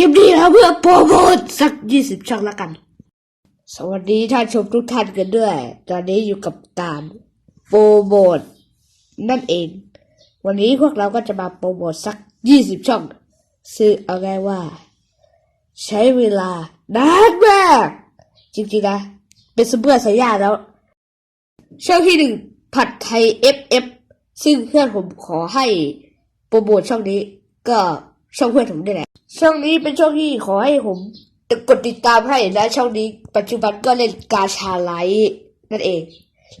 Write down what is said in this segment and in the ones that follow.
คลิปนี้นะเพื่อโปรโมทสักยี่สิบช่องละกัน สวัสดีท่านชมทุกท่านกันด้วย ตอนนี้อยู่กับการโปรโมทนั่นเอง วันนี้พวกเราก็จะมาโปรโมทสักยี่สิบช่อง ซึ่งเอาไงว่า ใช้เวลานานมากจริงๆนะ เป็นสมเพื่อสายญาแล้ว ช่องที่หนึ่งผัดไทย FF ซึ่งเพื่อนผมขอให้โปรโมทช่องนี้ก็ ช่องเพื่อนผมนี่แหละ ช่องนี้เป็นช่องที่ขอให้ผมกดติดตามให้และช่องนี้ปัจจุบันก็เล่นกาชาไลท์นั่นเอง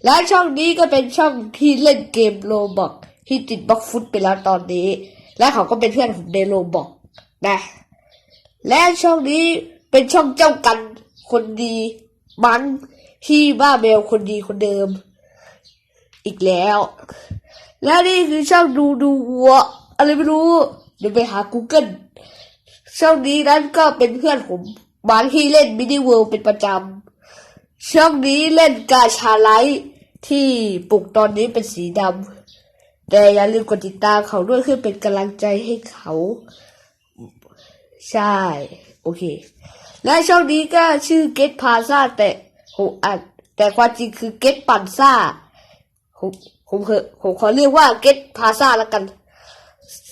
และช่องนี้ก็เป็นช่องที่เล่นเกมโลบอกที่ติดบล็อกฟุตไปแล้วตอนนี้ และเขาก็เป็นเพื่อนผมในโลบอกนะ และช่องนี้เป็นช่องเจ้ากันคนดีมั้งที่บ้าแมวคนดีคนเดิม อีกแล้ว และนี่คือช่องดูดูวัวอะไรไม่รู้ เดี๋ยวไปหา Google ช่องนี้นั้นก็เป็นเพื่อนผมบางที่เล่นมินิเวิลด์เป็นประจำ ช่องนี้เล่นกาชาไลท์ที่ปลุกตอนนี้เป็นสีดำ แต่อย่าลืมกดติดตามเขาด้วยเพื่อเป็นกำลังใจให้เขา ใช่ โอเค และช่องนี้ก็ชื่อ Get p a s a แต่ผมอ่านแต่ความจริงคือ Get p a s a ผมผมเผมขอเรียกว่า Get p a s a แล้วกัน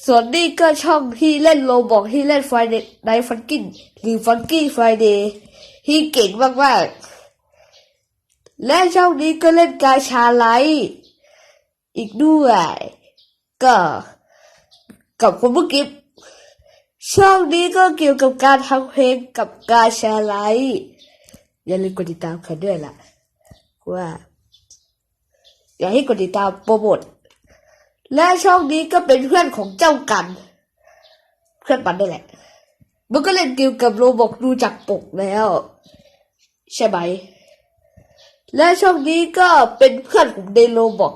ส่วนนี้ก็ช่องที่เล่นโลบอกที่เล่น Friday Night Funkin หรือ Funky Friday ที่เก่งมากๆ และช่องนี้ก็เล่นกาชาไลท์อีกด้วย ก็กับคุณเมื่อกี้ช่องนี้ก็เกี่ยวกับการทำเพลงกับกาชาไลท์อย่าลืมกดติดตามเขาด้วยล่ะว่า อยากให้กดติดตามโปรโมท และช่องนี้ก็เป็นเพื่อนของเจ้ากัน เพื่อนปันได้แหละ มันก็เล่นเกี่ยวกับโรบอกดูจากปกแล้ว ใช่ไหม และช่องนี้ก็เป็นเพื่อนของเดโลบอก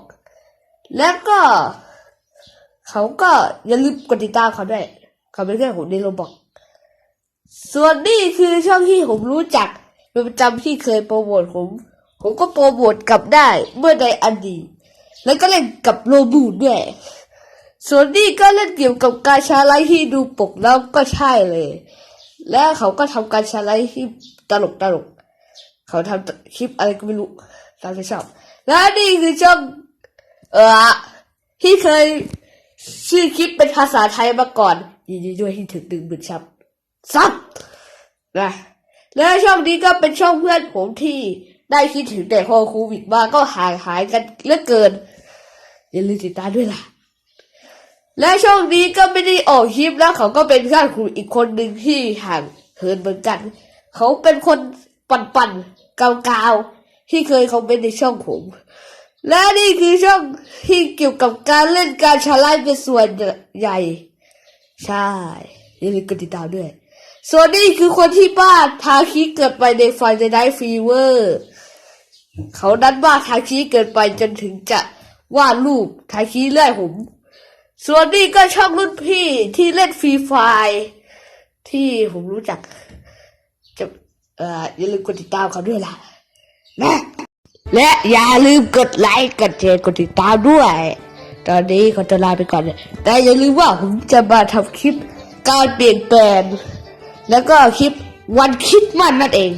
และก็ เขาก็อย่าลืมกดติดตามเขาด้วย เขาเป็นเพื่อนของเดโลบอก ส่วนนี้คือช่องที่ผมรู้จักเป็นประจำที่เคยโปรโมทผม ผมก็โปรโมทกลับได้เมื่อในอดีต แล้วก็เล่นกับโรบูด้วยส่วนนี้ก็เล่นเกี่ยวกับการชาไลท์ที่ดูปกแล้วก็ใช่เลย และเขาก็ทำการชาไลท์ที่ตลกตลก เขาทำคลิปอะไรก็ไม่รู้ตามที่ชอบ และนี่คือช่องเออที่เคยชื่อคลิปเป็นภาษาไทยมาก่อนยินดีด้วยที่ถึงหนึ่งหมื่นซับซับนะและช่องนี้ก็เป็นช่องเพื่อนผมที่ได้คิดถึงแต่พอโควิดมาก็หางหายกันเหลือเกิน อย่าลืมติดตามด้วยล่ะ และช่องนี้ก็ไม่ได้ออกคลิปแล้วเขาก็เป็นเพื่อนคุณอีกคนหนึ่งที่ห่างเหินเหมือนกัน เขาเป็นคนปั่นๆเกาๆที่เคยเขาเป็นในช่องผมและนี่คือช่องที่เกี่ยวกับการเล่นการชาไลเป็นส่วนใหญ่ ใช่อย่าลืมกดติดตามด้วย ส่วนนี้คือคนที่บ้าทาคิเกิดไปในไฟในไนท์ฟีเวอร์ เขาดันบ้าทาคิเกินไปจนถึงจะ วาดรูปทายคิเลื่อยผม ส่วนนี้ก็ช่องรุ่นพี่ที่เล่นฟรีไฟที่ผมรู้จัก จะเอ่ออย่าลืมกดติดตามเขาด้วยล่ะนะและอย่าลืมกดไลค์กดแชร์กดติดตามด้วย ตอนนี้ขอตัวลาไปก่อน แต่อย่าลืมว่าผมจะมาทำคลิปการเปลี่ยนแปลงแล้วก็คลิปวันคิดมันนั่นเอง